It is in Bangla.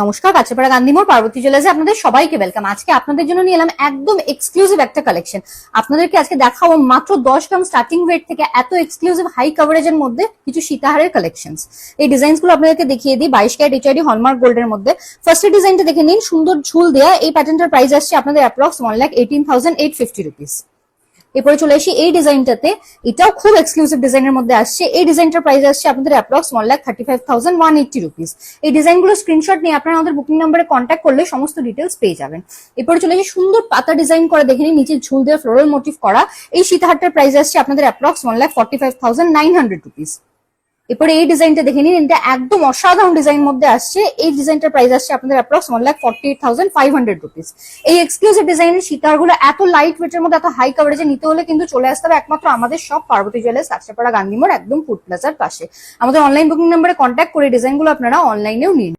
নমস্কার কাছেপাড়া গান্ধীমোড় পার্বতী জুয়েলার্সে আপনাদের সবাইকে ওয়েলকাম আজকে আপনাদের জন্য নিয়ে এলাম একদম এক্সক্লুসিভ একটা কালেকশন আপনাদেরকে আজকে দেখাবো মাত্র দশ গ্রাম স্টার্টিং ওয়েট থেকে এত এক্সক্লুসিভ হাই কভারেজের মধ্যে কিছু সীতাহারের কালেকশন এই ডিজাইনসগুলো আপনাদেরকে দেখিয়ে দিই বাইশ ক্যারেট এইচআইডি হলমার্ক গোল্ডের মধ্যে। ফার্স্ট ডিজাইনটা দেখে নিন, সুন্দর ঝুল দেয়া, এই প্যাটার্নটার প্রাইস আসছে আপনাদের approx one lakh eighteen thousand eight fifty rupees এরপরে চলে আসি এই ডিজাইনটাতে। এটাও খুব এক্সক্লুসিভ ডিজাইনের মধ্যে আসছে। এই ডিজাইনটার প্রাইস আসছে আপনাদের approx one lakh thirty five thousand one eighty rupees এই ডিজাইনগুলো স্ক্রিনশট নিয়ে আপনারা আমাদের বুকিং নাম্বারে কন্ট্যাক্ট করলে সমস্ত ডিটেলস পেয়ে যাবেন। এরপরে চলে আসি সুন্দর পাতা ডিজাইন করে, দেখে নিচে ঝুল দেওয়া ফ্লোরাল মোটিভ করা। এই সীতাহারটার প্রাইস আসছে আপনাদের approx one lakh forty five thousand nine hundred rupees এরপরে এই ডিজাইনটা দেখে নিন, এটা একদম অসাধারণ ডিজাইন মধ্যে আসছে। এই ডিজাইনটার প্রাইস আসছে আপনাদের approx one lakh forty eight thousand five hundred rupees এই এক্সক্লুসিভ ডিজাইনের সীতারগুলো এত লাইট ওয়েটের মধ্যে, এত হাই কাভারেজে নিতে হলে কিন্তু চলে আসতে হবে একমাত্র আমাদের সব পার্বতী জুয়েলার্স কাছাপাড়া গান্ধী মোড় একদম ফুড প্লাজার পাশে। আমাদের অনলাইন বুকিং নাম্বারে কন্ট্যাক্ট করে ডিজাইনগুলো আপনারা অনলাইনেও নিন।